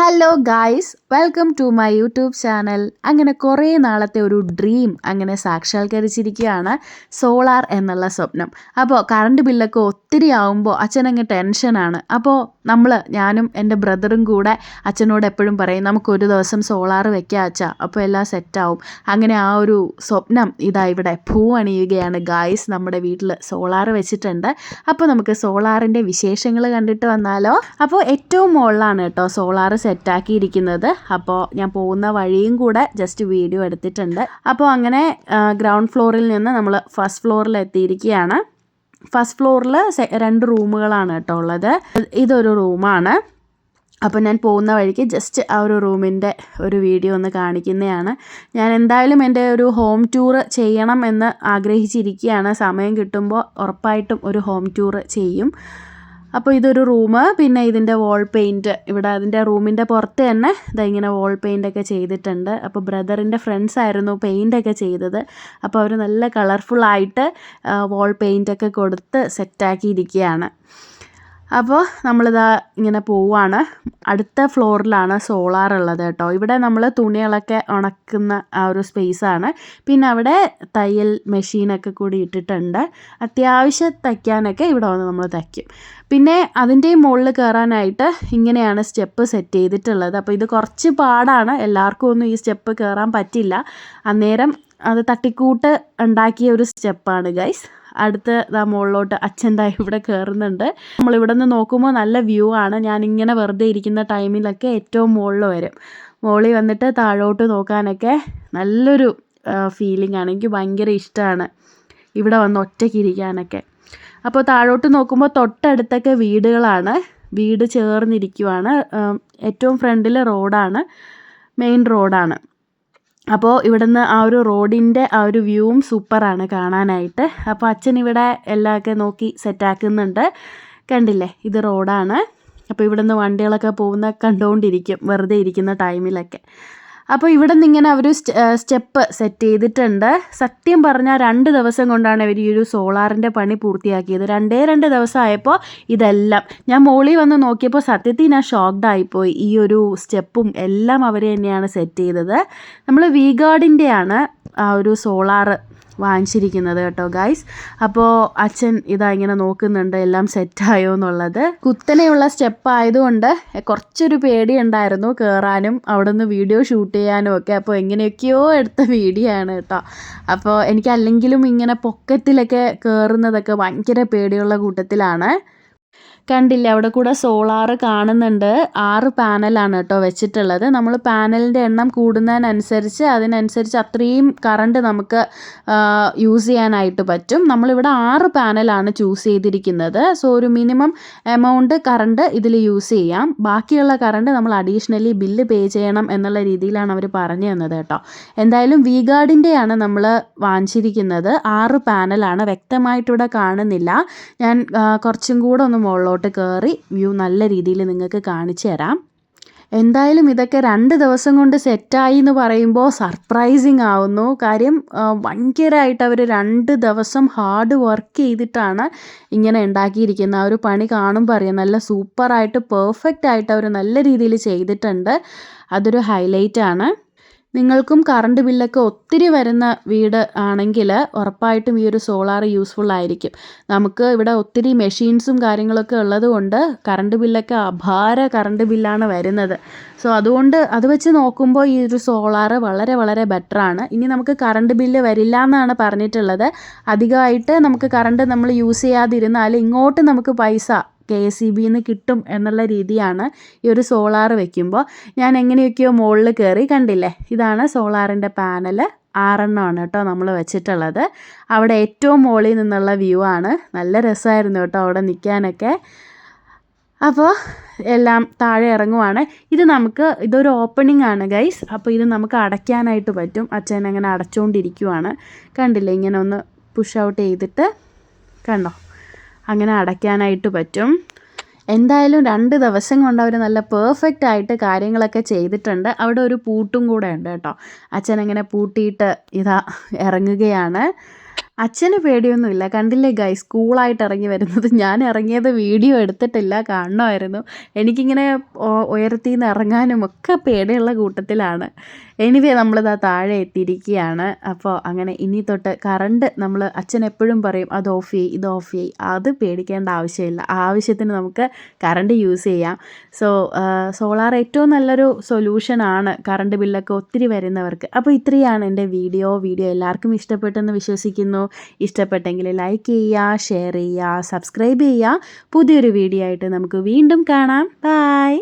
Hello guys welcome to my YouTube channel അങ്ങനെ കുറേ നാളത്തെ ഒരു ഡ്രീം അങ്ങനെ സാക്ഷാത്കരിച്ചിരിക്കുകയാണ് സോളാർ എന്നുള്ള സ്വപ്നം. അപ്പോൾ കറണ്ട് ബില്ലൊക്കെ ഒത്തിരി ആവുമ്പോൾ അച്ഛനങ്ങ് ടെൻഷനാണ് അപ്പോൾ നമ്മൾ ഞാനും എന്റെ ബ്രദറും കൂടെ അച്ഛനോട് എപ്പോഴും പറയും നമുക്കൊരു ദിവസം സോളാർ വെക്കാം അച്ഛ. അപ്പോൾ എല്ലാം സെറ്റാവും അങ്ങനെ ആ ഒരു സ്വപ്നം ഇതാ ഇവിടെ പൂ അണിയുകയാണ് ഗായ്സ് നമ്മുടെ വീട്ടിൽ സോളാർ വെച്ചിട്ടുണ്ട്. അപ്പോൾ നമുക്ക് സോളാറിന്റെ വിശേഷങ്ങൾ കണ്ടിട്ട് വന്നാലോ? അപ്പോൾ ഏറ്റവും മുകളിലാണ് കേട്ടോ സോളാർ സെറ്റാക്കിയിരിക്കുന്നത്. അപ്പോൾ ഞാൻ പോകുന്ന വഴിയും കൂടെ ജസ്റ്റ് വീഡിയോ എടുത്തിട്ടുണ്ട്. അപ്പോൾ അങ്ങനെ ഗ്രൗണ്ട് ഫ്ലോറിൽ നിന്ന് നമ്മൾ ഫസ്റ്റ് ഫ്ലോറിൽ എത്തിയിരിക്കുകയാണ്. ഫസ്റ്റ് ഫ്ലോറിൽ രണ്ട് റൂമുകളാണ് കേട്ടോ ഉള്ളത്. ഇതൊരു റൂമാണ്. അപ്പോൾ ഞാൻ പോകുന്ന വഴിക്ക് ജസ്റ്റ് ആ ഒരു റൂമിന്റെ ഒരു വീഡിയോ ഒന്ന് കാണിക്കുന്നതാണ്. ഞാൻ എന്തായാലും എന്റെ ഒരു ഹോം ടൂർ ചെയ്യണം എന്ന് ആഗ്രഹിച്ചിരിക്കുകയാണ്. സമയം കിട്ടുമ്പോൾ ഉറപ്പായിട്ടും ഒരു ഹോം ടൂർ ചെയ്യും. അപ്പോൾ ഇതൊരു റൂം പിന്നെ ഇതിന്റെ വാൾ പെയിന്റ് ഇവിടെ അതിന്റെ റൂമിന്റെ പുറത്ത് തന്നെ ഇതാ ഇങ്ങനെ വാൾ പെയിന്റൊക്കെ ചെയ്തിട്ടുണ്ട്. അപ്പോൾ ബ്രദറിന്റെ ഫ്രണ്ട്സ് ആയിരുന്നു പെയിന്റൊക്കെ ചെയ്തത്. അപ്പോൾ അവർ നല്ല കളർഫുൾ കളർഫുള്ളായിട്ട് വാൾ പെയിന്റൊക്കെ കൊടുത്ത് സെറ്റാക്കിയിരിക്കുകയാണ് അപ്പോൾ നമ്മളിതാ ഇങ്ങനെ പോവാണ്. അടുത്ത ഫ്ലോറിലാണ് സോളാർ ഉള്ളത് കേട്ടോ. ഇവിടെ നമ്മൾ തുണികളൊക്കെ ഉണക്കുന്ന ആ ഒരു സ്പേസാണ്. പിന്നെ അവിടെ തയ്യൽ മെഷീനൊക്കെ കൂടി ഇട്ടിട്ടുണ്ട്. അത്യാവശ്യം തയ്ക്കാനൊക്കെ ഇവിടെ വന്ന് നമ്മൾ തയ്ക്കും. പിന്നെ അതിന്റെയും മുകളിൽ കയറാനായിട്ട് ഇങ്ങനെയാണ് സ്റ്റെപ്പ് സെറ്റ് ചെയ്തിട്ടുള്ളത്. അപ്പോൾ ഇത് കുറച്ച് പാടാണ്. എല്ലാവർക്കും ഒന്നും ഈ സ്റ്റെപ്പ് കയറാൻ പറ്റില്ല. അന്നേരം അത് തട്ടിക്കൂട്ട് ഉണ്ടാക്കിയ ഒരു സ്റ്റെപ്പാണ് ഗൈസ്. അടുത്ത് ദാ മുകളിലോട്ട് അച്ഛൻ ദാ ഇവിടെ കയറുന്നുണ്ട് നമ്മൾ ഇവിടെ നിന്ന് നോക്കുമ്പോൾ നല്ല വ്യൂ ആണ്. ഞാൻ ഇങ്ങനെ വെറുതെ ഇരിക്കുന്ന ടൈമിലൊക്കെ ഏറ്റവും മുകളിൽ വരും. മുകളിൽ വന്നിട്ട് താഴോട്ട് നോക്കാനൊക്കെ നല്ലൊരു ഫീലിംഗ് ആണ്. എനിക്ക് ഭയങ്കര ഇഷ്ടമാണ് ഇവിടെ വന്ന് ഒറ്റയ്ക്ക് ഇരിക്കാനൊക്കെ. അപ്പോൾ താഴോട്ട് നോക്കുമ്പോൾ തൊട്ടടുത്തൊക്കെ വീടുകളാണ്. വീട് ചേർന്നിരിക്കുവാണ്. ഏറ്റവും ഫ്രണ്ടിൽ റോഡാണ്. മെയിൻ റോഡാണ്. അപ്പോൾ ഇവിടുന്ന് ആ ഒരു റോഡിന്റെ ആ ഒരു വ്യൂവും സൂപ്പറാണ് കാണാനായിട്ട്. അപ്പോൾ അച്ഛൻ ഇവിടെ എല്ലാമൊക്കെ നോക്കി സെറ്റാക്കുന്നുണ്ട് കണ്ടില്ലേ? ഇത് റോഡാണ്. അപ്പോൾ ഇവിടുന്ന് വണ്ടികളൊക്കെ പോകുന്ന കണ്ടുകൊണ്ടിരിക്കും വെറുതെ ഇരിക്കുന്ന ടൈമിലൊക്കെ അപ്പോൾ ഇവിടെ നിന്ന് ഇങ്ങനെ അവർ സ്റ്റെപ്പ് സെറ്റ് ചെയ്തിട്ടുണ്ട്. സത്യം പറഞ്ഞാൽ രണ്ട് ദിവസം കൊണ്ടാണ് ഇവർ ഈ ഒരു സോളാറിന്റെ പണി പൂർത്തിയാക്കിയത്. രണ്ടേ രണ്ട് ദിവസമായപ്പോൾ ഇതെല്ലാം. ഞാൻ മോളി വന്ന് നോക്കിയപ്പോൾ സത്യത്തിൽ ഞാൻ ഷോക്ക്ഡ് ആയിപ്പോയി. ഈ ഒരു സ്റ്റെപ്പും എല്ലാം അവർ തന്നെയാണ് സെറ്റ് ചെയ്തത്. നമ്മൾ വി ഗാർഡിന്റെയാണ് ആ ഒരു സോളാർ വാങ്ങിച്ചിരിക്കുന്നത് കേട്ടോ ഗൈസ് അപ്പോൾ അച്ഛൻ ഇതാ ഇങ്ങനെ നോക്കുന്നുണ്ട് എല്ലാം സെറ്റായോ എന്നുള്ളത്. കുത്തനെയുള്ള സ്റ്റെപ്പ് ആയതുകൊണ്ട് കുറച്ചൊരു പേടി ഉണ്ടായിരുന്നു കയറാനും അവിടെ നിന്ന് വീഡിയോ ഷൂട്ട് ചെയ്യാനും ഒക്കെ. അപ്പോൾ എങ്ങനെയൊക്കെയോ എടുത്ത വീഡിയോ ആണ് കേട്ടോ. അപ്പോൾ എനിക്ക് അല്ലെങ്കിലും ഇങ്ങനെ പൊക്കറ്റിലൊക്കെ കയറുന്നതൊക്കെ ഭയങ്കര പേടിയുള്ള കൂട്ടത്തിലാണ്. കണ്ടില്ല അവിടെ കൂടെ സോളാർ കാണുന്നുണ്ട്. ആറ് പാനലാണ് കേട്ടോ വെച്ചിട്ടുള്ളത്. നമ്മൾ പാനലിന്റെ എണ്ണം കൂടുന്നതിനനുസരിച്ച് അതിനനുസരിച്ച് അത്രയും കറണ്ട് നമുക്ക് യൂസ് ചെയ്യാനായിട്ട് പറ്റും. നമ്മളിവിടെ ആറ് പാനലാണ് ചൂസ് ചെയ്തിരിക്കുന്നത്. സോ ഒരു മിനിമം എമൗണ്ട് കറണ്ട് ഇതിൽ യൂസ് ചെയ്യാം. ബാക്കിയുള്ള കറണ്ട് നമ്മൾ അഡീഷണലി ബില്ല് പേ ചെയ്യണം എന്നുള്ള രീതിയിലാണ് അവർ പറഞ്ഞു തന്നത് കേട്ടോ. എന്തായാലും വി ഗാർഡിന്റെയാണ് നമ്മൾ വാങ്ങിച്ചിരിക്കുന്നത്. ആറ് പാനലാണ്. വ്യക്തമായിട്ടിവിടെ കാണുന്നില്ല. ഞാൻ കുറച്ചും കൂടെ ഒന്ന് മുകളിലോട്ട് കയറി വ്യൂ നല്ല രീതിയിൽ നിങ്ങൾക്ക് കാണിച്ചു തരാം. എന്തായാലും ഇതൊക്കെ രണ്ട് ദിവസം കൊണ്ട് സെറ്റായി എന്ന് പറയുമ്പോൾ സർപ്രൈസിങ് ആവുന്നു. കാര്യം ഭയങ്കരമായിട്ട് അവർ രണ്ട് ദിവസം ഹാർഡ് വർക്ക് ചെയ്തിട്ടാണ് ഇങ്ങനെ ഉണ്ടാക്കിയിരിക്കുന്നത്. ആ ഒരു പണി കാണുമ്പോൾ അറിയാം നല്ല സൂപ്പറായിട്ട് പെർഫെക്റ്റ് ആയിട്ട് അവർ നല്ല രീതിയിൽ ചെയ്തിട്ടുണ്ട്. അതൊരു ഹൈലൈറ്റ് ആണ് നിങ്ങൾക്കും കറണ്ട് ബില്ലൊക്കെ ഒത്തിരി വരുന്ന വീട് ആണെങ്കിൽ ഉറപ്പായിട്ടും ഈ ഒരു സോളാർ യൂസ്ഫുൾ ആയിരിക്കും. നമുക്ക് ഇവിടെ ഒത്തിരി മെഷീൻസും കാര്യങ്ങളൊക്കെ ഉള്ളത് കൊണ്ട് കറണ്ട് ബില്ലൊക്കെ അപാര കറണ്ട് ബില്ലാണ് വരുന്നത്. സോ അതുകൊണ്ട് അത് വെച്ച് നോക്കുമ്പോൾ ഈ ഒരു സോളാർ വളരെ വളരെ ബെറ്ററാണ് ഇനി നമുക്ക് കറണ്ട് ബില്ല് വരില്ല എന്നാണ് പറഞ്ഞിട്ടുള്ളത്. അധികമായിട്ട് നമുക്ക് കറണ്ട് നമ്മൾ യൂസ് ചെയ്യാതിരുന്നാൽ ഇങ്ങോട്ട് നമുക്ക് പൈസ കെ എസ് ഇ ബിന്ന് കിട്ടും എന്നുള്ള രീതിയാണ് ഈ ഒരു സോളാർ വെക്കുമ്പോൾ. ഞാൻ എങ്ങനെയൊക്കെയോ മുകളിൽ കയറി കണ്ടില്ലേ? ഇതാണ് സോളാറിന്റെ പാനൽ. ആറെണ്ണമാണ് കേട്ടോ നമ്മൾ വെച്ചിട്ടുള്ളത്. അവിടെ ഏറ്റവും മുകളിൽ നിന്നുള്ള വ്യൂ ആണ്. നല്ല രസമായിരുന്നു കേട്ടോ അവിടെ നിൽക്കാനൊക്കെ. അപ്പോൾ എല്ലാം താഴെ ഇറങ്ങുവാണ്. ഇത് നമുക്ക് ഇതൊരു ഓപ്പണിംഗ് ആണ് ഗൈസ് അപ്പോൾ ഇത് നമുക്ക് അടയ്ക്കാനായിട്ട് പറ്റും. അച്ഛൻ അങ്ങനെ അടച്ചുകൊണ്ടിരിക്കുവാണ്. കണ്ടില്ലേ? ഇങ്ങനെ ഒന്ന് പുഷ് ഔട്ട് ചെയ്തിട്ട്. കണ്ടോ? അങ്ങനെ അടയ്ക്കാനായിട്ട് പറ്റും. എന്തായാലും രണ്ട് ദിവസം കൊണ്ട് അവർ നല്ല പെർഫെക്റ്റ് ആയിട്ട് കാര്യങ്ങളൊക്കെ ചെയ്തിട്ടുണ്ട്. അവിടെ ഒരു പൂട്ടും കൂടെ ഉണ്ട് കേട്ടോ. അച്ഛൻ അങ്ങനെ പൂട്ടിയിട്ട് ഇതാ ഇറങ്ങുകയാണ്. അച്ഛന് പേടിയൊന്നുമില്ല. കണ്ടില്ലേ ഗൈ സ്കൂളായിട്ട് ഇറങ്ങി വരുന്നത്. ഞാൻ ഇറങ്ങിയത് വീഡിയോ എടുത്തിട്ടില്ല കാണണമായിരുന്നു. എനിക്കിങ്ങനെ ഉയർത്തി നിന്ന് ഇറങ്ങാനും ഒക്കെ പേടിയുള്ള കൂട്ടത്തിലാണ്. എനിവേ നമ്മളിതാ താഴെ എത്തിയിരിക്കുകയാണ്. അപ്പോൾ അങ്ങനെ ഇനി തൊട്ട് കറണ്ട് നമ്മൾ അച്ഛൻ എപ്പോഴും പറയും അത് ഓഫ് ചെയ്യ് ഇത് ഓഫ് ചെയ്യ്. അത് പേടിക്കേണ്ട ആവശ്യമില്ല. ആവശ്യത്തിന് നമുക്ക് കറണ്ട് യൂസ് ചെയ്യാം. സോ സോളാർ ഏറ്റവും നല്ലൊരു സൊല്യൂഷനാണ് കറണ്ട് ബില്ലൊക്കെ ഒത്തിരി വരുന്നവർക്ക്. അപ്പോൾ ഇത്രയാണ് എന്റെ വീഡിയോ വീഡിയോ എല്ലാവർക്കും ഇഷ്ടപ്പെട്ടെന്ന് വിശ്വസിക്കുന്നു. ഇഷ്ടപ്പെട്ടെങ്കിൽ ലൈക്ക് ചെയ്യുക ഷെയർ ചെയ്യുക സബ്സ്ക്രൈബ് ചെയ്യുക. പുതിയൊരു വീഡിയോ ആയിട്ട് നമുക്ക് വീണ്ടും കാണാം. ബൈ